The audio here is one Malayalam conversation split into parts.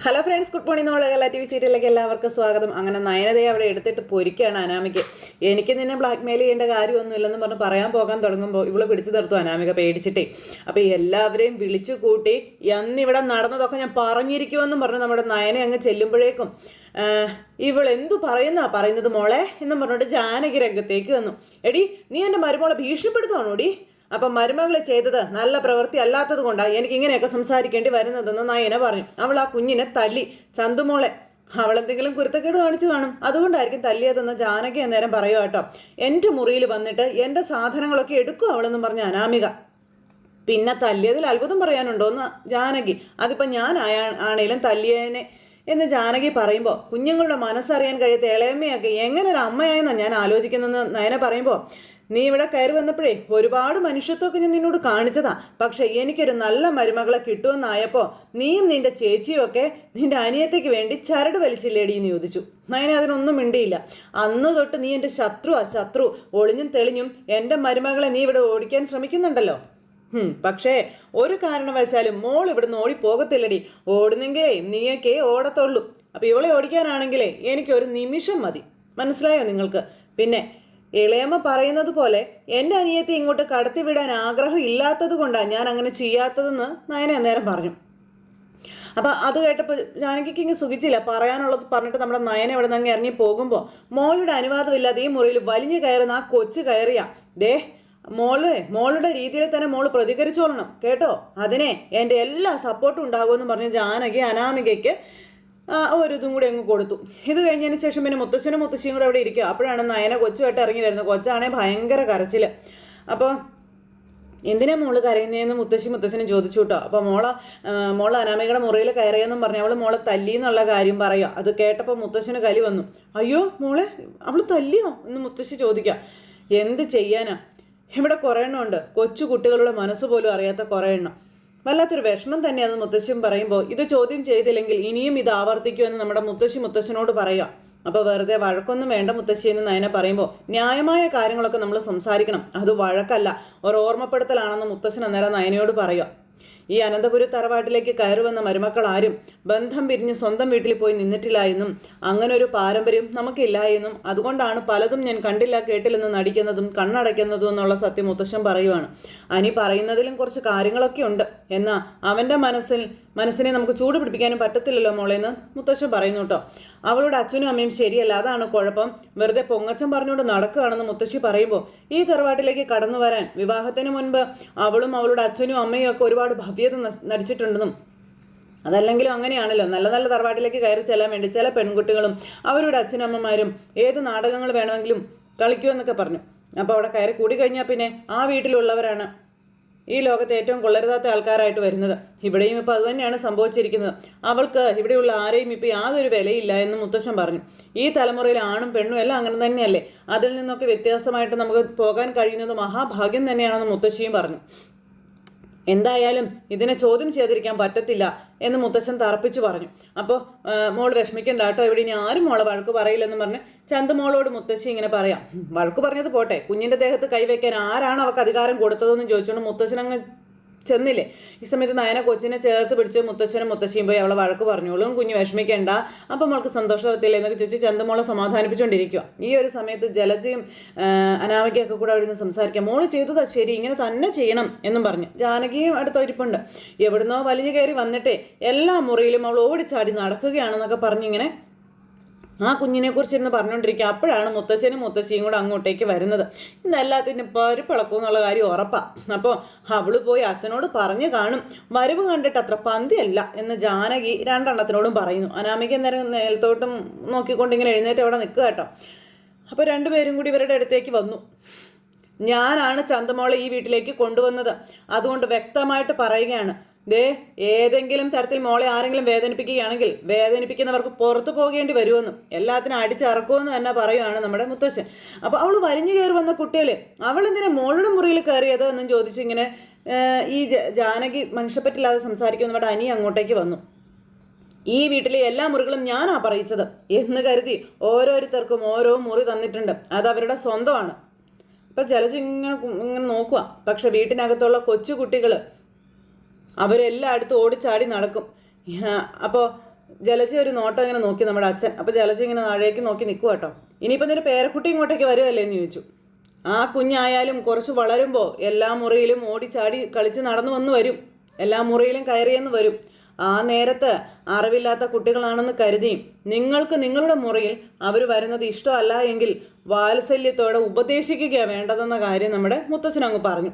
ഹലോ ഫ്രണ്ട്സ് ഗുഡ് മോർണിംഗ് നമ്മുടെ കല ടി വി സീരിയലിലേക്ക് എല്ലാവർക്കും സ്വാഗതം. അങ്ങനെ നയനതയെ അവിടെ എടുത്തിട്ട് പൊരിക്കുകയാണ് അനാമിക്ക് എനിക്ക് നിന്നെ ബ്ലാക്ക് മെയിൽ ചെയ്യേണ്ട കാര്യമൊന്നും ഇല്ലെന്ന് പറഞ്ഞ് പറയാൻ പോകാൻ തുടങ്ങുമ്പോൾ ഇവൾ പിടിച്ചു നിർത്തും അനാമിക പേടിച്ചിട്ടേ. അപ്പോൾ എല്ലാവരെയും വിളിച്ചു കൂട്ടി അന്നിവിടെ നടന്നതൊക്കെ ഞാൻ പറഞ്ഞിരിക്കുമെന്നും പറഞ്ഞ് നമ്മുടെ നയനെ അങ്ങ് ചെല്ലുമ്പോഴേക്കും ഇവൾ എന്തു പറയുന്നാ പറയുന്നത് മോളെ? എന്നും പറഞ്ഞിട്ട് ജാനകി രംഗത്തേക്ക് വന്നു. എടി നീ എന്റെ മരുമോളെ ഭീഷണിപ്പെടുത്തുവാണോ എടി അപ്പം മരുമകൾ ചെയ്തത് നല്ല പ്രവൃത്തി അല്ലാത്തത് കൊണ്ടാണ് എനിക്ക് ഇങ്ങനെയൊക്കെ സംസാരിക്കേണ്ടി വരുന്നതെന്ന് നയന പറഞ്ഞു. അവൾ ആ കുഞ്ഞിനെ തല്ലി. ചന്തുമോളെ അവൾ എന്തെങ്കിലും കുരുത്തക്കേട് കാണിച്ചു കാണും. അതുകൊണ്ടായിരിക്കും തല്ലിയതെന്ന് ജാനകി അന്നേരം പറയുക കേട്ടോ. എന്റെ മുറിയിൽ വന്നിട്ട് എന്റെ സാധനങ്ങളൊക്കെ എടുക്കും അവളെന്നും പറഞ്ഞ അനാമിക. പിന്നെ തല്ലിയതിൽ അത്ഭുതം പറയാനുണ്ടോ എന്ന് ജാനകി. അതിപ്പോൾ ഞാൻ ആണേലും തല്ലിയനെ എന്ന് ജാനകി പറയുമ്പോൾ കുഞ്ഞുങ്ങളുടെ മനസ്സറിയാൻ കഴിയാത്ത ഇളയമ്മയൊക്കെ എങ്ങനെ ഒരു അമ്മയായെന്നാണ് ഞാൻ ആലോചിക്കുന്നതെന്ന് നയന പറയുമ്പോൾ നീ ഇവിടെ കയറി വന്നപ്പോഴേ ഒരുപാട് മനുഷ്യത്വമൊക്കെ ഞാൻ നിന്നോട് കാണിച്ചതാ. പക്ഷെ എനിക്കൊരു നല്ല മരുമകളെ കിട്ടുമെന്നായപ്പോൾ നീയും നിന്റെ ചേച്ചിയും ഒക്കെ നിന്റെ അനിയത്തേക്ക് വേണ്ടി ചരട് വലിച്ചില്ലേടി എന്ന് ചോദിച്ചു. നയനെ അതിനൊന്നും മിണ്ടിയില്ല. അന്ന് തൊട്ട് നീ എന്റെ ശത്രുവാ ശത്രു. ഒളിഞ്ഞും തെളിഞ്ഞും എന്റെ മരുമകളെ നീ ഇവിടെ ഓടിക്കാൻ ശ്രമിക്കുന്നുണ്ടല്ലോ. പക്ഷേ ഒരു കാരണവശാലും മോൾ ഇവിടുന്ന് ഓടി പോകത്തില്ലടി ഓടുന്നെങ്കിലേ നീയൊക്കെ ഓടത്തുള്ളൂ. അപ്പൊ ഇവളെ ഓടിക്കാനാണെങ്കിലേ എനിക്കൊരു നിമിഷം മതി. മനസ്സിലായോ നിങ്ങൾക്ക്? പിന്നെ ഇളയമ്മ പറയുന്നത് പോലെ എന്റെ അനിയത്തെ ഇങ്ങോട്ട് കടത്തിവിടാൻ ആഗ്രഹം ഇല്ലാത്തത് കൊണ്ടാണ് ഞാൻ അങ്ങനെ ചെയ്യാത്തതെന്ന് നയന അന്നേരം പറഞ്ഞു. അപ്പൊ അത് കേട്ടപ്പോൾ ജാനകിക്ക് ഇങ്ങനെ സുഖിച്ചില്ല. പറയാനുള്ളത് പറഞ്ഞിട്ട് നമ്മുടെ നയന ഇവിടെ നിന്ന് ഇറങ്ങി പോകുമ്പോൾ മോളുടെ അനുവാദമില്ലാതെ ഈ മുറിയിൽ വലിഞ്ഞു കയറുന്ന ആ കൊച്ചു കയറിയ. ദേ മോൾ മോളുടെ രീതിയിൽ തന്നെ മോൾ പ്രതികരിച്ചോളണം. കേട്ടോ? അതിനെ എന്റെ എല്ലാ സപ്പോർട്ടും ഉണ്ടാകുമെന്ന് പറഞ്ഞ് ജാനകി അനാമികയ്ക്ക് ഒരു കൂടി അങ്ങ് കൊടുത്തു. ഇത് കഴിഞ്ഞതിന് ശേഷം പിന്നെ മുത്തശ്ശനും മുത്തശ്ശിയും കൂടെ അവിടെ ഇരിക്കുക. അപ്പോഴാണ് നയന കൊച്ചുമായിട്ട് ഇറങ്ങി വരുന്നത്. കൊച്ചാണെ ഭയങ്കര കരച്ചിൽ അപ്പോൾ എന്തിനാ മോൾ കരയുന്നതെന്ന് മുത്തശ്ശി മുത്തശ്ശനും ചോദിച്ചു കേട്ടോ. അപ്പോൾ മോള മോൾ അനാമികയുടെ മുറിയിൽ കയറിയെന്നും പറഞ്ഞു അവൾ മോളെ തല്ലി എന്നുള്ള കാര്യം പറയുക. അത് കേട്ടപ്പോൾ മുത്തശ്ശന് കലി വന്നു. അയ്യോ മോളെ അവൾ തല്ലിയോ? എന്ന് മുത്തശ്ശി ചോദിക്കുക. എന്ത് ചെയ്യാനാ? ഇവിടെ കുറേ എണ്ണം ഉണ്ട്. കൊച്ചു കുട്ടികളുടെ മനസ്സ് പോലും അറിയാത്ത കുറേ എണ്ണം. വല്ലാത്തൊരു വിഷമം തന്നെയാണ് മുത്തശ്ശൻ പറയുമ്പോൾ ഇത് ചോദ്യം ചെയ്തില്ലെങ്കിൽ ഇനിയും ഇത് ആവർത്തിക്കുമെന്ന് നമ്മുടെ മുത്തശ്ശി മുത്തശ്ശനോട് പറയുക അപ്പോൾ വെറുതെ വഴക്കൊന്നും വേണ്ട മുത്തശ്ശി എന്ന് നയന പറയുമ്പോൾ ന്യായമായ കാര്യങ്ങളൊക്കെ നമ്മൾ സംസാരിക്കണം. അത് വഴക്കല്ല ഒരു ഓർമ്മപ്പെടുത്തലാണെന്ന് മുത്തശ്ശൻ അന്നേരം നയനയോട് പറയുക ഈ അനന്തപുര തറവാട്ടിലേക്ക് കയറി വന്ന മരുമക്കൾ ആരും ബന്ധം പിരിഞ്ഞ് സ്വന്തം വീട്ടിൽ പോയി നിന്നിട്ടില്ല എന്നും അങ്ങനെ ഒരു പാരമ്പര്യം നമുക്കില്ല എന്നും അതുകൊണ്ടാണ് പലതും ഞാൻ കണ്ടില്ല കേട്ടില്ലെന്ന് നടിക്കുന്നതും കണ്ണടയ്ക്കുന്നതും എന്നുള്ള സത്യം മുത്തശ്ശൻ പറയുവാണ്. അനി പറയുന്നതിലും കുറച്ച് കാര്യങ്ങളൊക്കെ ഉണ്ട്. എന്നാൽ അവന്റെ മനസ്സിൽ മനസ്സിനെ നമുക്ക് ചൂട് പിടിപ്പിക്കാനും പറ്റത്തില്ലല്ലോ മോളേന്ന് മുത്തശ്ശൻ പറയുന്നു കേട്ടോ. അവളുടെ അച്ഛനും അമ്മയും ശരിയല്ല അതാണ് കുഴപ്പം. വെറുതെ പൊങ്ങച്ചം പറഞ്ഞുകൊണ്ട് നടക്കുകയാണെന്ന് മുത്തശ്ശി പറയുമ്പോൾ ഈ തറവാട്ടിലേക്ക് കടന്നു വരാൻ വിവാഹത്തിന് മുൻപ് അവളും അവളുടെ അച്ഛനും അമ്മയും ഒക്കെ ഒരുപാട് ഭവ്യത നടിച്ചിട്ടുണ്ടെന്നും അതല്ലെങ്കിലും അങ്ങനെയാണല്ലോ. നല്ല നല്ല തറവാട്ടിലേക്ക് കയറി ചെല്ലാൻ വേണ്ടി ചില പെൺകുട്ടികളും അവരുടെ അച്ഛനും അമ്മമാരും ഏത് നാടകങ്ങൾ വേണമെങ്കിലും കളിക്കുമെന്നൊക്കെ പറഞ്ഞു. അപ്പോൾ അവിടെ കയറി കൂടി കഴിഞ്ഞാൽ പിന്നെ ആ വീട്ടിലുള്ളവരാണ് ഈ ലോകത്തെ ഏറ്റവും കൊള്ളരുതാത്ത ആൾക്കാരായിട്ട് വരുന്നത്. ഇവിടെയും ഇപ്പോൾ അതുതന്നെയാണ് സംഭവിച്ചിരിക്കുന്നത്. അവൾക്ക് ഇവിടെയുള്ള ആരെയും ഇപ്പോൾ യാതൊരു വിലയില്ല എന്ന് മുത്തശ്ശൻ പറഞ്ഞു. ഈ തലമുറയിൽ ആണും പെണ്ണും എല്ലാം അങ്ങനെ തന്നെയല്ലേ? അതിൽ നിന്നൊക്കെ വ്യത്യാസമായിട്ട് നമുക്ക് പോകാൻ കഴിയുന്നത് മഹാഭാഗ്യം തന്നെയാണെന്ന് മുത്തശ്ശിയും പറഞ്ഞു. എന്തായാലും ഇതിനെ ചോദ്യം ചെയ്തിരിക്കാൻ പറ്റത്തില്ല എന്ന് മുത്തശ്ശൻ തറപ്പിച്ചു പറഞ്ഞു. അപ്പോൾ മോൾ വിഷമിക്കണ്ട കേട്ടോ. ഇവിടെ ഇനി ആരും മോളെ വഴക്ക് പറയില്ലെന്ന് പറഞ്ഞ് ചന്ത മോളോട് മുത്തശ്ശി ഇങ്ങനെ പറയാം. "ഉം, വഴക്ക് പറഞ്ഞത് പോട്ടെ. കുഞ്ഞിന്റെ ദേഹത്ത് കൈവയ്ക്കാൻ ആരാണ് അവൾക്ക് അധികാരം കൊടുത്തതെന്ന് ചോദിച്ചുകൊണ്ട് മുത്തശ്ശൻ അങ്ങ് ചെന്നില്ലേ? ഈ സമയത്ത് നയന കൊച്ചിനെ ചേർത്ത് പിടിച്ച് മുത്തശ്ശനും മുത്തശ്ശിയും പോയി അവളെ വഴക്ക് പറഞ്ഞോളും. കുഞ്ഞു വിഷമിക്കണ്ട. അപ്പം അവൾക്ക് സന്തോഷത്തില്ല എന്നൊക്കെ ചോദിച്ച് ചന്തമോളെ സമാധാനിപ്പിച്ചുകൊണ്ടിരിക്കുക ഈ ഒരു സമയത്ത് ജലജയും അനാമികയൊക്കെ കൂടെ അവിടെ നിന്ന് സംസാരിക്കാം. മോൾ ചെയ്തതാ ശരി ഇങ്ങനെ തന്നെ ചെയ്യണം എന്നും പറഞ്ഞു. ജാനകിയും അടുത്ത ഇരിപ്പുണ്ട്. എവിടുന്നോ വലിഞ്ഞു കയറി വന്നിട്ടേ എല്ലാ മുറിയിലും അവൾ ഓടിച്ചാടി നടക്കുകയാണെന്നൊക്കെ പറഞ്ഞിങ്ങനെ ആ കുഞ്ഞിനെ കുറിച്ച് ഇരുന്ന് പറഞ്ഞുകൊണ്ടിരിക്കുക അപ്പോഴാണ് മുത്തശ്ശനും മുത്തശ്ശിയും കൂടെ അങ്ങോട്ടേക്ക് വരുന്നത്. ഇന്ന് പരിപ്പിളക്കും എന്നുള്ള കാര്യം ഉറപ്പാ. അപ്പോൾ അവൾ പോയി അച്ഛനോട് പറഞ്ഞു കാണും. വരവ് കണ്ടിട്ട് അത്ര പന്തിയല്ല എന്ന് ജാനകി രണ്ടെണ്ണത്തിനോടും പറയുന്നു. അനാമിക നേരം നേലത്തോട്ടും നോക്കിക്കൊണ്ട് ഇങ്ങനെ എഴുന്നേറ്റ് അവിടെ നിൽക്കുക കേട്ടോ. അപ്പോൾ രണ്ടുപേരും കൂടി ഇവരുടെ അടുത്തേക്ക് വന്നു. ഞാനാണ് ചന്തമോളെ ഈ വീട്ടിലേക്ക് കൊണ്ടുവന്നത്. അതുകൊണ്ട് വ്യക്തമായിട്ട് പറയുകയാണ്. ദേ ഏതെങ്കിലും തരത്തിൽ മോളെ ആരെങ്കിലും വേദനിപ്പിക്കുകയാണെങ്കിൽ വേദനിപ്പിക്കുന്നവർക്ക് പുറത്തു പോകേണ്ടി വരുമെന്നും എല്ലാത്തിനും അടിച്ചിറക്കുമെന്ന് തന്നെ പറയുകയാണ് നമ്മുടെ മുത്തശ്ശൻ. അപ്പോൾ അവൾ വലിഞ്ഞു കയറി വന്ന കുട്ടികൾ അവൾ എന്തിനാ മോളുടെ മുറിയിൽ കയറിയത് എന്നും ചോദിച്ചിങ്ങനെ ഈ ജാനകി മനുഷ്യപ്പറ്റില്ലാതെ സംസാരിക്കും നമ്മുടെ അനി അങ്ങോട്ടേക്ക് വന്നു. ഈ വീട്ടിലെ എല്ലാ മുറികളും ഞാനാ പറയിച്ചത് എന്ന് കരുതി ഓരോരുത്തർക്കും ഓരോ മുറി തന്നിട്ടുണ്ട്. അത് അവരുടെ സ്വന്തമാണ്. ഇപ്പൊ ജലജ ഇങ്ങനെ ഇങ്ങനെ നോക്കുക പക്ഷെ വീട്ടിനകത്തുള്ള കൊച്ചു കുട്ടികൾ അവരെല്ലായിടത്തും ഓടിച്ചാടി നടക്കും. അപ്പോൾ ജലജ ഒരു നോട്ടം ഇങ്ങനെ നോക്കി നമ്മുടെ അച്ഛൻ. അപ്പോൾ ജലജ ഇങ്ങനെ താഴേക്ക് നോക്കി നിൽക്കുക കേട്ടോ. ഇനിയിപ്പോൾ നിന്റെ പേരക്കുട്ടി ഇങ്ങോട്ടേക്ക് വരുമല്ലേ എന്ന് ചോദിച്ചു. ആ കുഞ്ഞായാലും കുറച്ച് വളരുമ്പോൾ എല്ലാ മുറിയിലും ഓടിച്ചാടി കളിച്ച് നടന്നു വന്ന് വരും. എല്ലാ മുറിയിലും കയറിയെന്ന് വരും. ആ നേരത്ത് അറിവില്ലാത്ത കുട്ടികളാണെന്ന് കരുതി നിങ്ങൾക്ക് നിങ്ങളുടെ മുറിയിൽ അവർ വരുന്നത് ഇഷ്ടമല്ല എങ്കിൽ വാത്സല്യത്തോടെ ഉപദേശിക്കുക വേണ്ടതെന്ന കാര്യം നമ്മുടെ മുത്തച്ഛനങ്ങ് പറഞ്ഞു.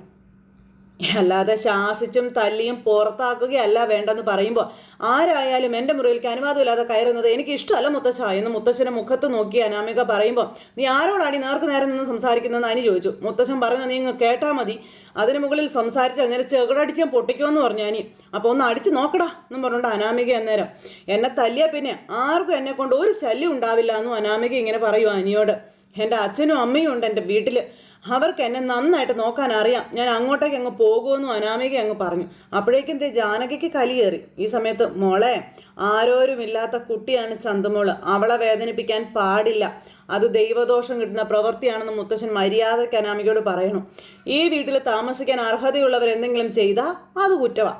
അല്ലാതെ ശാസിച്ചും തല്ലിയും പുറത്താക്കുകയല്ല വേണ്ടെന്ന് പറയുമ്പോൾ ആരായാലും എന്റെ മുറിയിലേക്ക് അനുവാദമില്ലാതെ കയറുന്നത് എനിക്ക് ഇഷ്ടമല്ല മുത്തശ്ശ എന്ന് മുത്തശ്ശന്റെ മുഖത്ത് നോക്കി അനാമിക പറയുമ്പോൾ നീ ആരോടാടി നേർക്ക് നേരെ നിന്ന് സംസാരിക്കുന്നതെന്ന് അനി ചോദിച്ചു. മുത്തശ്ശൻ പറയുന്നത് നീ ഇങ്ങ് കേട്ടാൽ മതി. അതിന് മുകളിൽ സംസാരിച്ചാൽ അങ്ങനെ ചെകിടടിച്ച് ഞാൻ പൊട്ടിക്കുമെന്ന് പറഞ്ഞു അനി. അപ്പോൾ ഒന്ന് അടിച്ച് നോക്കടാ എന്നും പറഞ്ഞുകൊണ്ട് അനാമിക അന്നേരം എന്നെ തല്ലിയ പിന്നെ ആർക്കും എന്നെ കൊണ്ട് ഒരു ശല്യം ഉണ്ടാവില്ല എന്നും അനാമിക ഇങ്ങനെ പറയൂ അനിയോട്. എന്റെ അച്ഛനും അമ്മയും ഉണ്ട് എന്റെ വീട്ടിൽ അവർക്ക് എന്നെ നന്നായിട്ട് നോക്കാൻ അറിയാം. ഞാൻ അങ്ങോട്ടേക്ക് അങ്ങ് പോകുമെന്നും അനാമിക അങ്ങ് പറഞ്ഞു. അപ്പോഴേക്കും ദേ ജാനകിക്ക് കലിയേറി ഈ സമയത്ത് മോളെ ആരോരുമില്ലാത്ത കുട്ടിയാണ് ചന്തുമോൾ. അവളെ വേദനിപ്പിക്കാൻ പാടില്ല. അത് ദൈവദോഷം കിട്ടുന്ന പ്രവൃത്തിയാണെന്ന് മുത്തശ്ശൻ മര്യാദയ്ക്ക് അനാമികയോട് പറയണം. ഈ വീട്ടിൽ താമസിക്കാൻ അർഹതയുള്ളവർ എന്തെങ്കിലും ചെയ്താൽ അത് കുറ്റവാ.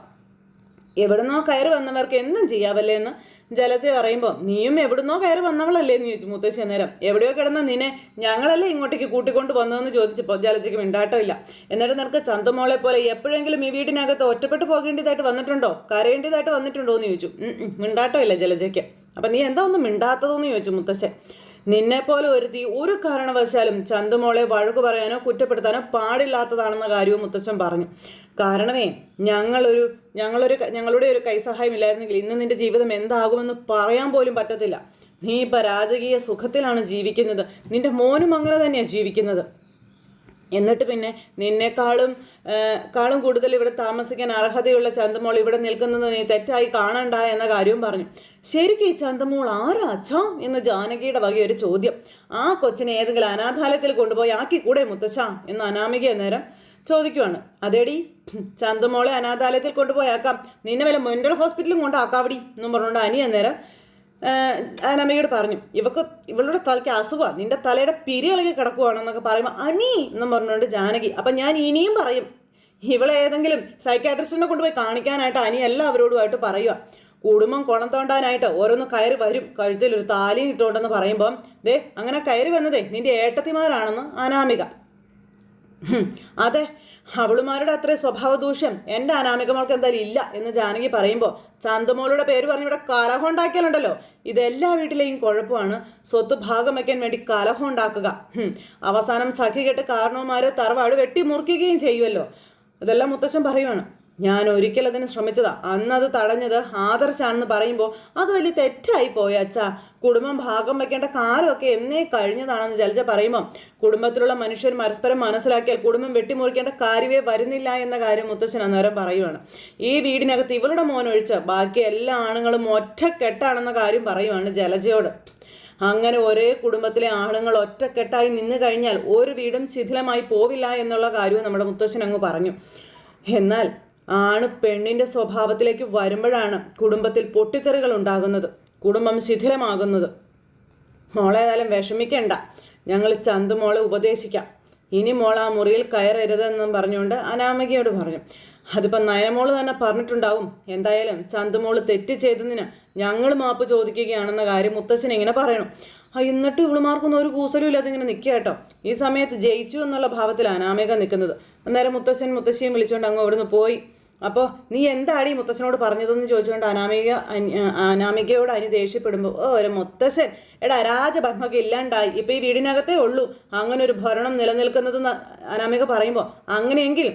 എവിടുന്നോ കയറി വന്നവർക്ക് എന്തും ചെയ്യാവല്ലേ എന്ന് ജലജ പറയുമ്പോൾ നീയും എവിടുന്നോ കയറി വന്നവളല്ലേ എന്ന് ചോദിച്ചു മുത്തശ്ശി അന്നേരം എവിടെയോ കിടന്ന നിന്നെ ഞങ്ങളല്ലേ ഇങ്ങോട്ടേക്ക് കൂട്ടിക്കൊണ്ട് വന്നതെന്ന് ചോദിച്ചപ്പോൾ ജലജയ്ക്ക് മിണ്ടാട്ടമില്ല. എന്നിട്ട് നിനക്ക് ചന്തമോളെ പോലെ എപ്പോഴെങ്കിലും ഈ വീടിനകത്ത് ഒറ്റപ്പെട്ടു പോകേണ്ടതായിട്ട് വന്നിട്ടുണ്ടോ? കരയേണ്ടതായിട്ട് വന്നിട്ടുണ്ടോ? എന്ന് ചോദിച്ചു. മിണ്ടാട്ടമില്ല ജലജയ്ക്ക്. അപ്പം നീ എന്താ ഒന്നും മിണ്ടാത്തതെന്ന്? ചോദിച്ചു മുത്തശ്ശൻ. നിന്നെപ്പോലെ ഒരുത്തി ഒരു കാരണവശാലും ചന്തുമോളെ വഴക്കു പറയാനോ കുറ്റപ്പെടുത്താനോ പാടില്ലാത്തതാണെന്ന കാര്യവും മുത്തച്ഛൻ പറഞ്ഞു. കാരണമേ ഞങ്ങളൊരു ഞങ്ങളൊരു ഞങ്ങളുടെ ഒരു കൈസഹായം ഇല്ലായിരുന്നെങ്കിൽ ഇന്ന് നിന്റെ ജീവിതം എന്താകുമെന്ന് പറയാൻ പോലും പറ്റത്തില്ല. നീ ഇപ്പം രാജകീയ സുഖത്തിലാണ് ജീവിക്കുന്നത്. നിന്റെ മോനും അങ്ങനെ തന്നെയാണ് ജീവിക്കുന്നത്. എന്നിട്ട് പിന്നെ നിന്നെക്കാളും കാളും കൂടുതൽ ഇവിടെ താമസിക്കാൻ അർഹതയുള്ള ചന്തമോൾ ഇവിടെ നിൽക്കുന്നത് നീ തെറ്റായി കാണണ്ട എന്ന കാര്യവും പറഞ്ഞു. ശരിക്കും ഈ ചന്തമോൾ ആരാ അച്ഛാ എന്ന് ജാനകിയുടെ വക ഒരു ചോദ്യം. ആ കൊച്ചിനെ ഏതെങ്കിലും അനാഥാലയത്തിൽ കൊണ്ടുപോയി ആക്കി കൂടെ മുത്തശ്ശ എന്ന് അനാമിക നേരം ചോദിക്കുവാണ്. അതേടി ചന്തമോളെ അനാഥാലയത്തിൽ കൊണ്ടുപോയി ആക്കാം. നിന്നെ വല്ല മെന്റൽ ഹോസ്പിറ്റലും കൊണ്ടാക്കാവിടി എന്നും പറഞ്ഞുകൊണ്ട് അനിയ അന്നേരം അനമ്മയോട് പറഞ്ഞു ഇവക്ക് ഇവളുടെ തലയ്ക്ക് അസുഖമാണ് നിന്റെ തലയുടെ പിരികളൊക്കെ കിടക്കുവാണെന്നൊക്കെ പറയുമ്പോൾ അനി എന്നും പറഞ്ഞുകൊണ്ട് ജാനകി അപ്പം ഞാൻ ഇനിയും പറയും ഇവളെ ഏതെങ്കിലും സൈക്കാട്രിസ്റ്റിനെ കൊണ്ടുപോയി കാണിക്കാനായിട്ട് അനി എല്ലാവരോടുമായിട്ട് പറയുക കുടുംബം കുളം തോണ്ടാനായിട്ട് ഓരോന്ന് കയറി വരും കഴുത്തിൽ ഒരു താലിയും ഇട്ടുകൊണ്ടെന്ന് പറയുമ്പം ദേ അങ്ങനെ കയറി വന്നതേ നിന്റെ ഏട്ടത്തിമാരാണെന്ന് അനാമിക. അതെ അവളുമാരുടെ അത്ര സ്വഭാവ ദൂഷ്യം എന്റെ അനാമികമൾക്ക് എന്തായാലും ഇല്ല എന്ന് ജാനകി പറയുമ്പോൾ ചാന്തമോളുടെ പേര് പറഞ്ഞ് ഇവിടെ കലഹം ഉണ്ടാക്കിയാലുണ്ടല്ലോ. ഇതെല്ലാ വീട്ടിലെയും കുഴപ്പമാണ്. സ്വത്ത് ഭാഗം വയ്ക്കാൻ വേണ്ടി കലഹം ഉണ്ടാക്കുക. അവസാനം സഖി കെട്ട് കാരണവുമാരെ തറവാട് വെട്ടി മുറിക്കുകയും ചെയ്യുമല്ലോ ഇതെല്ലാം മുത്തശ്ശൻ പറയുവാണ്. ഞാൻ ഒരിക്കൽ അതിന് ശ്രമിച്ചതാ. അന്നത് തടഞ്ഞത് ആദർശാണെന്ന് പറയുമ്പോൾ അത് വലിയ തെറ്റായി പോയ അച്ഛാ. കുടുംബം ഭാഗം വെക്കേണ്ട കാലമൊക്കെ എന്നേ കഴിഞ്ഞതാണെന്ന് ജലജ പറയുമ്പോൾ കുടുംബത്തിലുള്ള മനുഷ്യർ പരസ്പരം മനസ്സിലാക്കിയാൽ കുടുംബം വെട്ടിമുറിക്കേണ്ട കാര്യമേ വരുന്നില്ല എന്ന കാര്യം മുത്തശ്ശൻ അന്നേരം പറയുവാണ്. ഈ വീടിനകത്ത് ഇവളുടെ മോനൊഴിച്ച് ബാക്കി എല്ലാ ആണുങ്ങളും ഒറ്റക്കെട്ടാണെന്ന കാര്യം പറയുവാണ് ജലജയോട്. അങ്ങനെ ഒരേ കുടുംബത്തിലെ ആണുങ്ങൾ ഒറ്റക്കെട്ടായി നിന്നു കഴിഞ്ഞാൽ ഒരു വീടും ശിഥിലമായി പോവില്ല എന്നുള്ള കാര്യവും നമ്മുടെ മുത്തശ്ശൻ അങ്ങ് പറഞ്ഞു. എന്നാൽ ആണ് പെണ്ണിന്റെ സ്വഭാവത്തിലേക്ക് വരുമ്പോഴാണ് കുടുംബത്തിൽ പൊട്ടിത്തെറികൾ ഉണ്ടാകുന്നത്. കുടുംബം ശിഥിലമാകുന്നത്. മോളേതായാലും വിഷമിക്കണ്ട. ഞങ്ങൾ ചന്തുമോളെ ഉപദേശിക്കാം. ഇനി മോൾ ആ മുറിയിൽ കയറരുതെന്നും പറഞ്ഞുകൊണ്ട് അനാമികയോട് പറഞ്ഞു. അതിപ്പോൾ നയനമോൾ തന്നെ പറഞ്ഞിട്ടുണ്ടാവും. എന്തായാലും ചന്തുമോൾ തെറ്റ് ചെയ്തതിന് ഞങ്ങൾ മാപ്പ് ചോദിക്കുകയാണെന്ന കാര്യം മുത്തശ്ശൻ ഇങ്ങനെ പറയണം. ആ എന്നിട്ട് ഇവളുമാർക്കൊന്നും ഒരു കൂസലും ഇല്ലാതെ ഇങ്ങനെ നിൽക്കുക കേട്ടോ. ഈ സമയത്ത് ജയിച്ചു എന്നുള്ള ഭാവത്തിൽ അനാമിക നിൽക്കുന്നത്. അന്നേരം മുത്തശ്ശൻ മുത്തശ്ശിയും വിളിച്ചുകൊണ്ട് അങ്ങ് അവിടുന്ന് പോയി. അപ്പോൾ നീ എന്താണ് ഈ മുത്തശ്ശനോട് പറഞ്ഞതെന്ന് ചോദിച്ചുകൊണ്ട് അനാമിക അനാമികയോട് അനു ദേഷ്യപ്പെടുമ്പോൾ ഓ ഒരു മുത്തശ്ശൻ. എടാ രാജഭരണമൊക്കെ ഇല്ലാണ്ടായി. ഇപ്പം ഈ വീടിനകത്തേ ഉള്ളൂ. അങ്ങനെ ഒരു ഭരണം നിലനിൽക്കുന്നതെന്ന് അനാമിക പറയുമ്പോൾ അങ്ങനെയെങ്കിൽ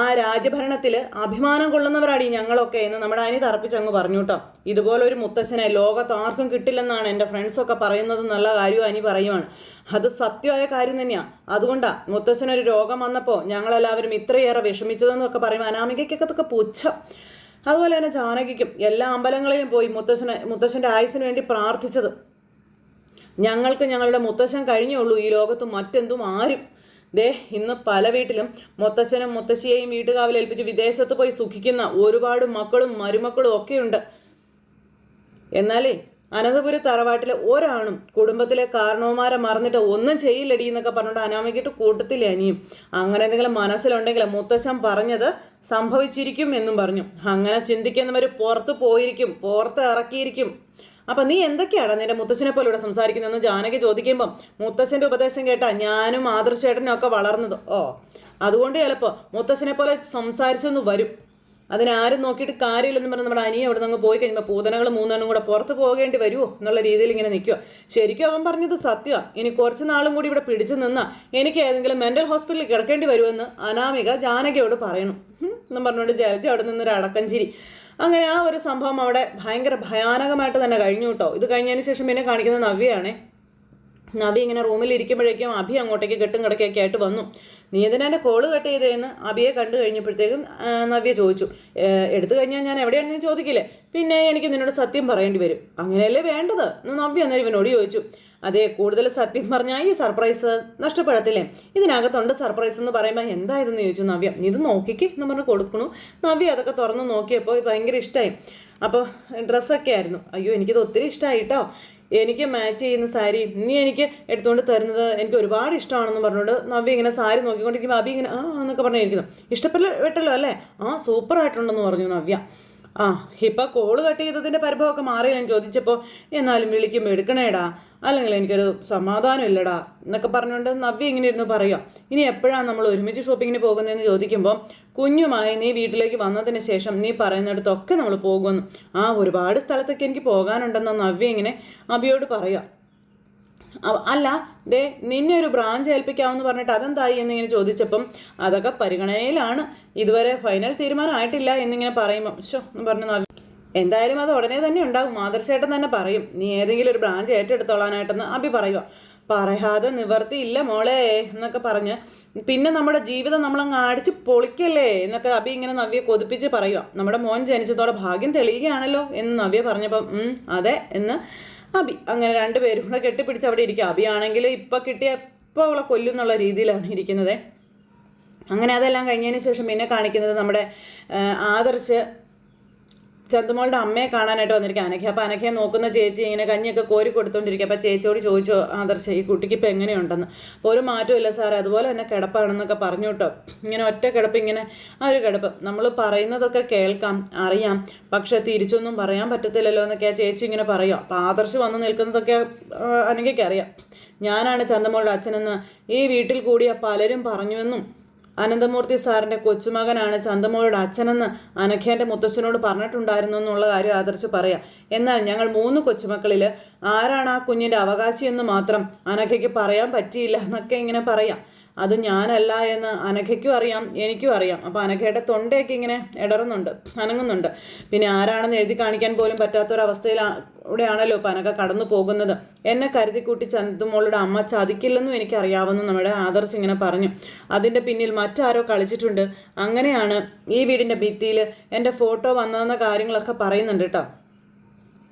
ആ രാജഭരണത്തിൽ അഭിമാനം കൊള്ളുന്നവരാടി ഞങ്ങളൊക്കെ എന്ന് നമ്മുടെ അനി തറപ്പിച്ച് അങ്ങ് പറഞ്ഞു കേട്ടോ ഇതുപോലൊരു മുത്തശ്ശനെ ലോകത്ത് ആർക്കും കിട്ടില്ലെന്നാണ് എന്റെ ഫ്രണ്ട്സൊക്കെ പറയുന്നത് നല്ല കാര്യവും അനി പറയുവാണ്. അത് സത്യമായ കാര്യം തന്നെയാണ് അതുകൊണ്ടാ മുത്തശ്ശനൊരു രോഗം വന്നപ്പോൾ ഞങ്ങളെല്ലാവരും ഇത്രയേറെ വിഷമിച്ചതെന്നൊക്കെ പറയും അനാമികയ്ക്കൊക്കെ അതൊക്കെ പുച്ഛം. അതുപോലെ തന്നെ ജാനകിക്കും എല്ലാ അമ്പലങ്ങളിലും പോയി മുത്തശ്ശനെ മുത്തശ്ശന്റെ ആയുസിന് വേണ്ടി പ്രാർത്ഥിച്ചത്. ഞങ്ങൾക്ക് ഞങ്ങളുടെ മുത്തശ്ശൻ കഴിഞ്ഞുള്ളൂ ഈ ലോകത്ത് മറ്റെന്തും ആരും. ദേ ഇന്ന് പല വീട്ടിലും മുത്തശ്ശനും മുത്തശ്ശിയെയും വീട്ടുകാവിൽ ഏൽപ്പിച്ച് വിദേശത്ത് പോയി സുഖിക്കുന്ന ഒരുപാട് മക്കളും മരുമക്കളും ഒക്കെയുണ്ട്. എന്നാലേ അനന്തപുരി തറവാട്ടിലെ ഒരാണും കുടുംബത്തിലെ കാരണവന്മാരെ മറന്നിട്ട് ഒന്നും ചെയ്യില്ലടി എന്നൊക്കെ പറഞ്ഞുകൊണ്ട് അനാമയ്ക്കിട്ട് കൂട്ടത്തില്ല അനിയും. അങ്ങനെ എന്തെങ്കിലും മനസ്സിലുണ്ടെങ്കിൽ മുത്തശ്ശൻ പറഞ്ഞത് സംഭവിച്ചിരിക്കും എന്നും പറഞ്ഞു. അങ്ങനെ ചിന്തിക്കുന്നവർ പുറത്ത് പോയിരിക്കും പുറത്ത് ഇറക്കിയിരിക്കും. അപ്പം നീ എന്തൊക്കെയാണ് നിന്റെ മുത്തശ്ശനെ പോലെ ഇവിടെ സംസാരിക്കുന്നതെന്ന് ജാനകി ചോദിക്കുമ്പം മുത്തശ്ശന്റെ ഉപദേശം കേട്ടാ ഞാനും ആദർശേട്ടനും ഒക്കെ വളർന്നത്. ഓ അതുകൊണ്ട് ചിലപ്പോൾ മുത്തശ്ശനെ പോലെ സംസാരിച്ചൊന്ന് വരും. അതിനാരും നോക്കിയിട്ട് കാര്യമില്ലെന്ന് പറഞ്ഞ് നമ്മുടെ അനിയ അവിടെ നിന്ന് പോയി കഴിയുമ്പോൾ പൂതനകൾ മൂന്നെണ്ണം കൂടെ പുറത്ത് പോകേണ്ടി വരുമോ എന്നുള്ള രീതിയിൽ ഇങ്ങനെ നിൽക്കുക ശരിക്കും അവൻ പറഞ്ഞത് സത്യമാണ് ഇനി കുറച്ച് നാളും കൂടി ഇവിടെ പിടിച്ചു നിന്നാൽ എനിക്ക് ഏതെങ്കിലും മെന്റൽ ഹോസ്പിറ്റലിൽ കിടക്കേണ്ടി വരുമെന്ന് അനാമിക ജാനകിയോട് പറയണം എന്നും പറഞ്ഞുകൊണ്ട് ജലജ അവിടെ നിന്നൊരു അടക്കഞ്ചിരി അങ്ങനെ ആ ഒരു സംഭവം അവിടെ ഭയങ്കര ഭയാനകമായിട്ട് തന്നെ കഴിഞ്ഞു കേട്ടോ. ഇത് കഴിഞ്ഞതിന് ശേഷം പിന്നെ കാണിക്കുന്ന നവ്യയാണേ. നവി ഇങ്ങനെ റൂമിൽ ഇരിക്കുമ്പോഴേക്കും അഭി അങ്ങോട്ടേക്ക് കെട്ടും കിടക്കൊക്കെ ആയിട്ട് വന്നു. നീ എന്തിനാ എന്റെ കോൾ കട്ട് ചെയ്തതെന്ന് അഭിയെ കണ്ടു കഴിഞ്ഞപ്പോഴത്തേക്കും നവ്യ ചോദിച്ചു. എടുത്തു കഴിഞ്ഞാൽ ഞാൻ എവിടെയാണെന്ന് ചോദിക്കില്ലേ? പിന്നെ എനിക്ക് നിന്നോട് സത്യം പറയേണ്ടി വരും. അങ്ങനെയല്ലേ വേണ്ടത്? നവ്യ അന്നേരം ഇവനോട് ചോദിച്ചു. അതെ കൂടുതൽ സത്യം പറഞ്ഞാൽ ഈ സർപ്രൈസ് നഷ്ടപ്പെടത്തില്ലേ? ഇതിനകത്തുണ്ട് സർപ്രൈസ് എന്ന് പറയുമ്പോൾ എന്തായതെന്ന് ചോദിച്ചു നവ്യ. ഇത് നോക്കിക്ക് എന്ന് പറഞ്ഞ് കൊടുക്കണു. നവ്യ അതൊക്കെ തുറന്ന് നോക്കിയപ്പോൾ ഭയങ്കര ഇഷ്ടമായി അപ്പോൾ ഡ്രസ്സൊക്കെ ആയിരുന്നു. അയ്യോ എനിക്കിത് ഒത്തിരി ഇഷ്ടമായി കേട്ടോ എനിക്ക് മാച്ച് ചെയ്യുന്ന സാരി നീ എനിക്ക് എടുത്തുകൊണ്ട് തരുന്നത് എനിക്ക് ഒരുപാട് ഇഷ്ടമാണെന്ന് പറഞ്ഞുകൊണ്ട് നവ്യ ഇങ്ങനെ സാരി നോക്കിക്കൊണ്ടിരിക്കുമ്പോൾ അബി ഇങ്ങനെ ആ എന്നൊക്കെ പറഞ്ഞിരിക്കുന്നു ഇഷ്ടപ്പെട്ടല്ലോ അല്ലേ? ആ സൂപ്പർ ആയിട്ടുണ്ടെന്ന് പറഞ്ഞു നവ്യ. ആ ഇപ്പൊ കോൾ കട്ട് ചെയ്തതിന്റെ പരിഭവമൊക്കെ മാറി ഞാൻ ചോദിച്ചപ്പോൾ എന്നാലും വിളിക്കുമ്പോൾ എടുക്കണേടാ അല്ലെങ്കിൽ എനിക്കൊരു സമാധാനം ഇല്ലടാ എന്നൊക്കെ പറഞ്ഞുകൊണ്ട് നവ്യ ഇങ്ങനെ ഇരുന്ന് പറയുക ഇനി എപ്പോഴാണ് നമ്മൾ ഒരുമിച്ച് ഷോപ്പിങ്ങിന് പോകുന്നതെന്ന് ചോദിക്കുമ്പോൾ കുഞ്ഞുമായി നീ വീട്ടിലേക്ക് വന്നതിന് ശേഷം നീ പറയുന്നിടത്തൊക്കെ നമ്മൾ പോകുമെന്ന് ആ ഒരുപാട് സ്ഥലത്തൊക്കെ എനിക്ക് പോകാനുണ്ടെന്ന് നവ്യ ഇങ്ങനെ അബിയോട് പറയുക അവ- അല്ല ദേ നിന്നെ ഒരു ബ്രാഞ്ച് ഏൽപ്പിക്കാമെന്ന് പറഞ്ഞിട്ട് അതെന്തായി എന്നിങ്ങനെ ചോദിച്ചപ്പം അതൊക്കെ പരിഗണനയിലാണ്. ഇതുവരെ ഫൈനൽ തീരുമാനമായിട്ടില്ല എന്നിങ്ങനെ പറയുമ്പം ഷോ എന്ന് പറഞ്ഞു എന്തായാലും അത് ഉടനെ തന്നെ ഉണ്ടാകും. മാതൃശേട്ടൻ തന്നെ പറയും നീ ഏതെങ്കിലും ഒരു ബ്രാഞ്ച് ഏറ്റെടുത്തോളാനായിട്ടെന്ന് അഭി പറയുക. പറയാതെ നിവർത്തിയില്ല മോളെ എന്നൊക്കെ പറഞ്ഞ് പിന്നെ നമ്മുടെ ജീവിതം നമ്മളങ്ങ് അടിച്ച് പൊളിക്കല്ലേ എന്നൊക്കെ അഭി ഇങ്ങനെ നവ്യെ കൊതിപ്പിച്ച് പറയുക. നമ്മുടെ മോൻ ജനിച്ചതോടെ ഭാഗ്യം തെളിയുകയാണല്ലോ എന്ന് നവ്യ പറഞ്ഞപ്പം അതെ എന്ന് അബി അങ്ങനെ രണ്ടുപേരും കൂടെ കെട്ടിപ്പിടിച്ച് അവിടെ ഇരിക്കുക അബി ആണെങ്കിൽ ഇപ്പം കിട്ടിയ ഇപ്പോൾ അവളെ കൊല്ലുന്നുള്ള രീതിയിലാണ് ഇരിക്കുന്നത്. അങ്ങനെ അതെല്ലാം കഴിഞ്ഞതിന് ശേഷം പിന്നെ കാണിക്കുന്നത് നമ്മുടെ ആദർശ് ചന്തുമോളുടെ അമ്മയെ കാണാനായിട്ട് വന്നിരിക്കുക അനഖ്യ അപ്പോൾ അനഖ്യ നോക്കുന്ന ചേച്ചി ഇങ്ങനെ കഞ്ഞിയൊക്കെ കോരി കൊടുത്തോണ്ടിരിക്കുക അപ്പോൾ ചേച്ചിയോട് ചോദിച്ചു ആദർശ ഈ കുട്ടിക്ക് ഇപ്പം എങ്ങനെയുണ്ടെന്ന്? അപ്പോൾ ഒരു മാറ്റമില്ല സാറേ. അതുപോലെ തന്നെ കിടപ്പാണെന്നൊക്കെ പറഞ്ഞു കേട്ടോ. ഇങ്ങനെ ഒറ്റ കിടപ്പ് ഇങ്ങനെ ആ ഒരു കിടപ്പ്. നമ്മൾ പറയുന്നതൊക്കെ കേൾക്കാം അറിയാം. പക്ഷെ തിരിച്ചൊന്നും പറയാൻ പറ്റത്തില്ലല്ലോ എന്നൊക്കെ ആ ചേച്ചി ഇങ്ങനെ പറയുക അപ്പോൾ ആദർശ് വന്ന് നിൽക്കുന്നതൊക്കെ അനഘയ്ക്ക് അറിയാം. ഞാനാണ് ചന്തമോളുടെ അച്ഛനെന്ന് ഈ വീട്ടിൽ കൂടിയ പലരും പറഞ്ഞുവെന്നും അനന്തമൂർത്തി സാറിന്റെ കൊച്ചുമകനാണ് ചന്തമോളുടെ അച്ഛനെന്ന് അനഖേന്റെ മുത്തശ്ശനോട് പറഞ്ഞിട്ടുണ്ടായിരുന്നു എന്നുള്ള കാര്യം ആദർശ് പറയാം. എന്നാൽ ഞങ്ങൾ മൂന്ന് കൊച്ചുമക്കളിൽ ആരാണ് ആ കുഞ്ഞിന്റെ അവകാശിയെന്ന് മാത്രം അനഘയ്ക്ക് പറയാൻ പറ്റിയില്ല എന്നൊക്കെ ഇങ്ങനെ പറയാം. അത് ഞാനല്ല എന്ന് അനഘയ്ക്കും അറിയാം എനിക്കും അറിയാം. അപ്പോൾ അനഘയുടെ തൊണ്ടയൊക്കെ ഇങ്ങനെ ഇടറുന്നുണ്ട് അനങ്ങുന്നുണ്ട്. പിന്നെ ആരാണെന്ന് എഴുതി കാണിക്കാൻ പോലും പറ്റാത്തൊരവസ്ഥയിലൂടെയാണല്ലോ ഇപ്പം അനഘ കടന്നു പോകുന്നത്. എന്നെ കരുതിക്കൂട്ടി ചന്തുമോളുടെ അമ്മ ചതിക്കില്ലെന്നും എനിക്കറിയാവുന്നു നമ്മുടെ ആദർശ് ഇങ്ങനെ പറഞ്ഞു. അതിന്റെ പിന്നിൽ മറ്റാരോ കളിച്ചിട്ടുണ്ട്. അങ്ങനെയാണ് ഈ വീടിന്റെ ഭിത്തിയിൽ എന്റെ ഫോട്ടോ വന്നതെന്ന കാര്യങ്ങളൊക്കെ പറയുന്നുണ്ട് കേട്ടോ.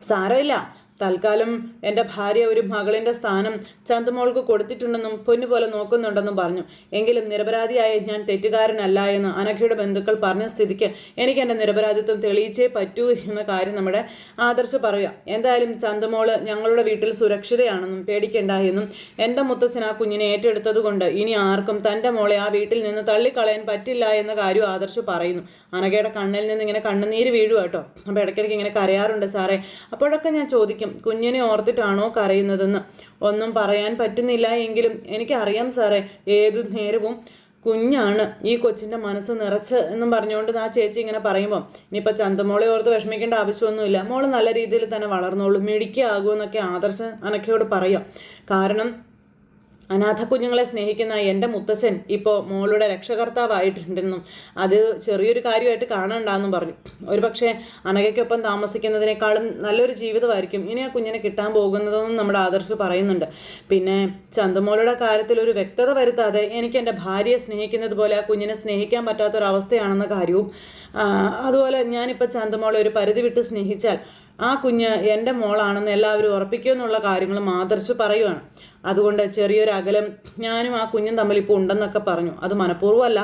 സാരമില്ല. തൽക്കാലം എന്റെ ഭാര്യ ഒരു മകളിന്റെ സ്ഥാനം ചന്തുമോൾക്ക് കൊടുത്തിട്ടുണ്ടെന്നും പൊന്നുപോലെ നോക്കുന്നുണ്ടെന്നും പറഞ്ഞു. എങ്കിലും നിരപരാധിയായ ഞാൻ തെറ്റുകാരനല്ല എന്ന് അനഘയുടെ ബന്ധുക്കൾ പറഞ്ഞ സ്ഥിതിക്ക് എനിക്ക് എന്റെ നിരപരാധിത്വം തെളിയിച്ചേ പറ്റൂ എന്ന കാര്യം നമ്മുടെ ആദർശ് പറയുക. എന്തായാലും ചന്തുമോൾ ഞങ്ങളുടെ വീട്ടിൽ സുരക്ഷിതയാണെന്നും പേടിക്കേണ്ട എന്നും എന്റെ മുത്തശ്ശൻ ആ കുഞ്ഞിനെ ഏറ്റെടുത്തതുകൊണ്ട് ഇനി ആർക്കും തന്റെ മോളെ ആ വീട്ടിൽ നിന്ന് തള്ളിക്കളയാൻ പറ്റില്ല എന്ന കാര്യം ആദർശ് പറയുന്നു. അനഘയുടെ കണ്ണിൽ നിന്ന് ഇങ്ങനെ കണ്ണുനീര് വീഴുക കേട്ടോ അപ്പോൾ ഇടയ്ക്കിടയ്ക്ക് ഇങ്ങനെ കരയാറുണ്ട് സാറേ. അപ്പോഴൊക്കെ ഞാൻ ചോദിക്കും കുഞ്ഞിനെ ഓർത്തിട്ടാണോ കരയുന്നതെന്ന് ഒന്നും പറയാൻ പറ്റുന്നില്ല എങ്കിലും എനിക്കറിയാം സാറേ ഏത് നേരവും കുഞ്ഞാണ് ഈ കൊച്ചിന്റെ മനസ്സ് നിറച്ച് എന്നും പറഞ്ഞുകൊണ്ട് ആ ചേച്ചി ഇങ്ങനെ പറയുമ്പോൾ ഇനിയിപ്പോൾ ചന്തമോളെ ഓർത്ത് വിഷമിക്കേണ്ട ആവശ്യമൊന്നുമില്ല. മോൾ നല്ല രീതിയിൽ തന്നെ വളർന്നോളൂ. മിടിക്കാകുമെന്നൊക്കെ ആദർശം അനക്കയോട് പറയാം. കാരണം അനാഥ കുഞ്ഞുങ്ങളെ സ്നേഹിക്കുന്ന എന്റെ മുത്തശ്ശൻ ഇപ്പോൾ മോളുടെ രക്ഷകർത്താവായിട്ടുണ്ടെന്നും അത് ചെറിയൊരു കാര്യമായിട്ട് കാണണ്ടെന്നും പറഞ്ഞു. ഒരു പക്ഷേ അനഘയ്ക്കൊപ്പം താമസിക്കുന്നതിനേക്കാളും നല്ലൊരു ജീവിതമായിരിക്കും ഇനി ആ കുഞ്ഞിനെ കിട്ടാൻ പോകുന്നതെന്നും നമ്മുടെ ആദർശ് പറയുന്നുണ്ട്. പിന്നെ ചന്തുമോളുടെ കാര്യത്തിൽ ഒരു വ്യക്തത വരുത്താതെ എനിക്ക് എന്റെ ഭാര്യയെ സ്നേഹിക്കുന്നത് പോലെ ആ കുഞ്ഞിനെ സ്നേഹിക്കാൻ പറ്റാത്തൊരവസ്ഥയാണെന്ന കാര്യവും അതുപോലെ ഞാനിപ്പോൾ ചന്തുമോളെ ഒരു പരിധി വിട്ട് സ്നേഹിച്ചാൽ ആ കുഞ്ഞ് എന്റെ മോളാണെന്ന് എല്ലാവരും ഉറപ്പിക്കുമെന്നുള്ള കാര്യങ്ങൾ ആദർശ് പറയുവാണ്. അതുകൊണ്ട് ചെറിയൊരു അകലം ഞാനും ആ കുഞ്ഞും തമ്മിൽ ഇപ്പോൾ ഉണ്ടെന്നൊക്കെ പറഞ്ഞു. അത് മനഃപൂർവമല്ല.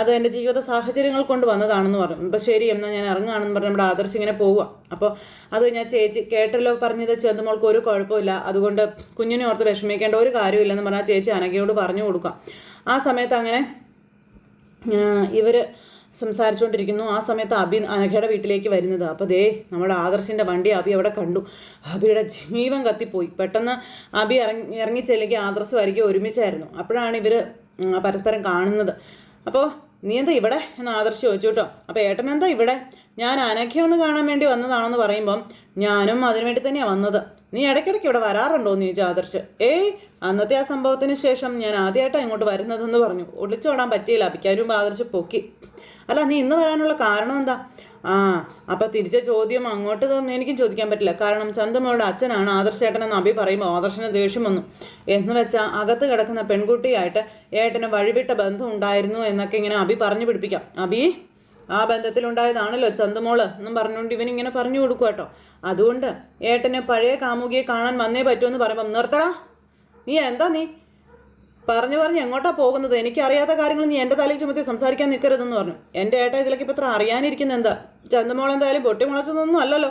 അത് എന്റെ ജീവിത സാഹചര്യങ്ങൾ കൊണ്ട് വന്നതാണെന്ന് പറഞ്ഞു. ഇപ്പം ശരി എന്നാൽ ഞാൻ ഇറങ്ങുകയാണെന്ന് പറഞ്ഞ് നമ്മുടെ ആദർശ് ഇങ്ങനെ പോവുക. അപ്പോൾ അത് ഞാൻ ചേച്ചി കേട്ടല്ലോ പറഞ്ഞത് ചെന്തുമോൾക്ക് ഒരു കുഴപ്പമില്ല. അതുകൊണ്ട് കുഞ്ഞിനെ ഓർത്ത് വിഷമിക്കേണ്ട ഒരു കാര്യമില്ലെന്ന് പറഞ്ഞാൽ ചേച്ചി അനഘയോട് പറഞ്ഞു കൊടുക്കാം ആ സമയത്ത് അങ്ങനെ ഇവർ സംസാരിച്ചുകൊണ്ടിരിക്കുന്നു. ആ സമയത്ത് അബി അനഘയുടെ വീട്ടിലേക്ക് വരുന്നത്. അപ്പോൾ ദേ നമ്മുടെ ആദർശിന്റെ വണ്ടി അബി അവിടെ കണ്ടു. അബിയുടെ ജീവൻ കത്തിപ്പോയി. പെട്ടെന്ന് അബി ഇറങ്ങി ഇറങ്ങിച്ചെല്ലെങ്കിൽ ആദർശം ആയിരിക്കും ഒരുമിച്ചായിരുന്നു. അപ്പോഴാണ് ഇവർ പരസ്പരം കാണുന്നത്. അപ്പോൾ നീ എന്താ ഇവിടെ? എന്ന് ആദർശ് ചോദിച്ചു കേട്ടോ. അപ്പോൾ ഏട്ടൻ എന്താ ഇവിടെ? ഞാൻ അനഘയെ ഒന്ന് കാണാൻ വേണ്ടി വന്നതാണെന്ന് പറയുമ്പം ഞാനും അതിനു വേണ്ടി തന്നെയാണ് വന്നത്. നീ ഇടയ്ക്കിടയ്ക്ക് ഇവിടെ വരാറുണ്ടോ നീ ചോദിച്ചു ആദർശ് ഏയ് അന്നത്തെ ആ സംഭവത്തിന് ശേഷം ഞാൻ ആദ്യമായിട്ടാണ് ഇങ്ങോട്ട് വരുന്നതെന്ന് പറഞ്ഞു. ഒളിച്ചോടാൻ പറ്റിയില്ല. അഭിക്കാരും ആദർശ് പൊക്കി. അല്ല നീ ഇന്ന് വരാനുള്ള കാരണം എന്താ? ആ അപ്പം തിരിച്ച ചോദ്യം അങ്ങോട്ട് തന്നെ എനിക്കും ചോദിക്കാൻ പറ്റില്ല. കാരണം ചന്തമ്മയുടെ അച്ഛനാണ് ആദർശേട്ടനെന്ന് അഭി പറയുമ്പോൾ ആദർശന് ദേഷ്യം വന്നു. എന്ന് വെച്ചാൽ അകത്ത് കിടക്കുന്ന പെൺകുട്ടിയായിട്ട് ഏട്ടന് വഴിവിട്ട ബന്ധം ഉണ്ടായിരുന്നു എന്നൊക്കെ ഇങ്ങനെ അഭി പറഞ്ഞു പിടിപ്പിക്കാം. അഭി? ആ ബന്ധത്തിൽ ഉണ്ടായതാണല്ലോ ചന്തുമോൾ എന്നും പറഞ്ഞുകൊണ്ട് ഇവനിങ്ങനെ പറഞ്ഞു കൊടുക്കുക കേട്ടോ അതുകൊണ്ട് ഏട്ടനെ പഴയ കാമുകിയെ കാണാൻ വന്നേ പറ്റുമെന്ന് പറയുമ്പം നിർത്തടാ. നീ എന്താ നീ? പറഞ്ഞു പറഞ്ഞ് എങ്ങോട്ടാ പോകുന്നത്? എനിക്കറിയാത്ത കാര്യങ്ങൾ നീ എന്റെ തലയിൽ ചുമത്തി സംസാരിക്കാൻ നിൽക്കരുതെന്ന് പറഞ്ഞു. എന്റെ ഏട്ട ഇതിലേക്ക് ഇപ്പം ഇത്ര അറിയാനിരിക്കുന്ന എന്താ? ചന്തുമോൾ എന്തായാലും പൊട്ടിമുളച്ചതൊന്നും അല്ലല്ലോ.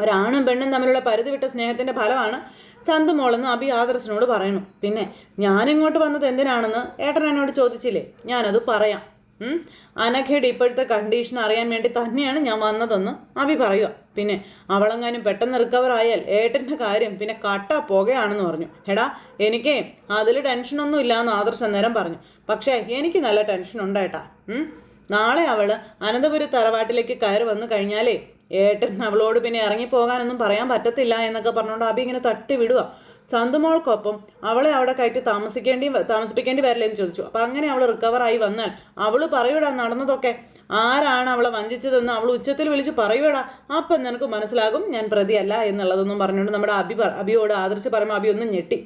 ഒരാണും പെണ്ണും തമ്മിലുള്ള പരിധി വിട്ട സ്നേഹത്തിന്റെ ഫലമാണ് ചന്തുമോളെന്ന് അഭി ആദർശനോട് പറയുന്നു. പിന്നെ ഞാനിങ്ങോട്ട് വന്നത് എന്തിനാണെന്ന് ഏട്ടൻ എന്നോട് ചോദിച്ചില്ലേ? ഞാനത് പറയാം. അനഘയുടെ ഇപ്പോഴത്തെ കണ്ടീഷൻ അറിയാൻ വേണ്ടി തന്നെയാണ് ഞാൻ വന്നതെന്ന് അഭി പറയുക പിന്നെ അവളെങ്ങാനും പെട്ടെന്ന് റിക്കവർ ആയാൽ ഏട്ടന്റെ കാര്യം പിന്നെ കട്ട പുകയാണെന്ന് പറഞ്ഞു. എടാ എനിക്ക് അതിൽ ടെൻഷനൊന്നും ഇല്ലാന്ന് ആദർശ അന്നേരം പറഞ്ഞു. പക്ഷേ എനിക്ക് നല്ല ടെൻഷൻ ഉണ്ടായിട്ടാ. നാളെ അവൾ അനന്തപുരി തറവാട്ടിലേക്ക് കയറി വന്നു കഴിഞ്ഞാലേ ഏട്ടൻ അവളോട് പിന്നെ ഇറങ്ങിപ്പോകാനൊന്നും പറയാൻ പറ്റത്തില്ല എന്നൊക്കെ പറഞ്ഞുകൊണ്ട് അഭി ഇങ്ങനെ തട്ടി വിടുക ചന്തുമോൾക്കൊപ്പം അവളെ അവിടെ കയറ്റി താമസിക്കേണ്ടി താമസിപ്പിക്കേണ്ടി വരില്ല എന്ന് ചോദിച്ചു. അപ്പം അങ്ങനെ അവൾ റിക്കവറായി വന്നാൽ അവൾ പറയൂടാ നടന്നതൊക്കെ. ആരാണ് അവളെ വഞ്ചിച്ചതെന്ന് അവൾ ഉച്ചത്തിൽ വിളിച്ച് പറയൂടാ. അപ്പം നിനക്ക് മനസ്സിലാകും ഞാൻ പ്രതിയല്ല എന്നുള്ളതൊന്നും പറഞ്ഞുകൊണ്ട് നമ്മുടെ അഭി അഭിയോട് ആദർശ് പറയുമ്പോൾ അഭി ഒന്നും ഞെട്ടി.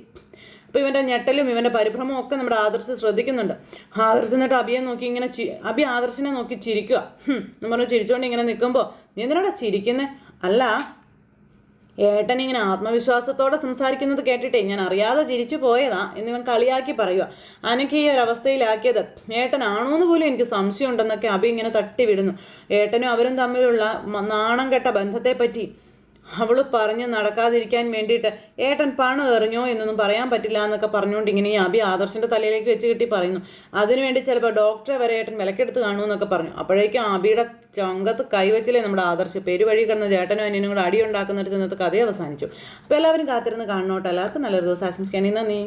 അപ്പോൾ ഇവന്റെ ഞെട്ടലും ഇവന്റെ പരിഭ്രമവും ഒക്കെ നമ്മുടെ ആദർശ് ശ്രദ്ധിക്കുന്നുണ്ട്. ആദർശ് എന്നിട്ട് അഭിയെ നോക്കി ഇങ്ങനെ ചി അഭി ആദർശിനെ നോക്കി ചിരിക്കുക എന്ന് പറഞ്ഞ് ചിരിച്ചുകൊണ്ട് ഇങ്ങനെ നിൽക്കുമ്പോൾ നീ എന്തിനാടാ ചിരിക്കുന്നേ? അല്ല ഏട്ടൻ ഇങ്ങനെ ആത്മവിശ്വാസത്തോടെ സംസാരിക്കുന്നത് കേട്ടിട്ടേ ഞാൻ അറിയാതെ ചിരിച്ചു പോയതാ എന്നിവൻ കളിയാക്കി പറയുക അനക്ക് ഈ അവസ്ഥയിലാക്കിയത് ഏട്ടനാണോ എന്ന് പോലും എനിക്ക് സംശയം ഉണ്ടെന്നൊക്കെ അഭി ഇങ്ങനെ തട്ടിവിടുന്നു. ഏട്ടനും അവരും തമ്മിലുള്ള നാണം കെട്ട ബന്ധത്തെപ്പറ്റി അവൾ പറഞ്ഞ് നടക്കാതിരിക്കാൻ വേണ്ടിയിട്ട് ഏട്ടൻ പണം എറിഞ്ഞോ എന്നൊന്നും പറയാൻ പറ്റില്ല എന്നൊക്കെ പറഞ്ഞുകൊണ്ട് ഇങ്ങനെ ഈ അഭി ആദർശിന്റെ തലയിലേക്ക് വെച്ച് കിട്ടി പറയുന്നു. അതിനുവേണ്ടി ചിലപ്പോൾ ഡോക്ടറെ വരെ ഏട്ടൻ വിലക്കെടുത്ത് കാണുമെന്നൊക്കെ പറഞ്ഞു. അപ്പോഴേക്കും അഭിയുടെ ചങ്കത്ത് കൈവച്ചില്ലേ നമ്മുടെ ആദർശ്? പെരുവഴി കിടന്ന ചേട്ടനും അനിയനും കൂടെ അടിയുണ്ടാക്കുന്നിടത്ത് ഇന്നത്തെ കഥ അവസാനിച്ചു. അപ്പോൾ എല്ലാവരും കാത്തിരുന്ന് കാണണോട്ടെ. എല്ലാവർക്കും നല്ലൊരു ദിവസം. ആശംസിക്കാൻ നന്ദി.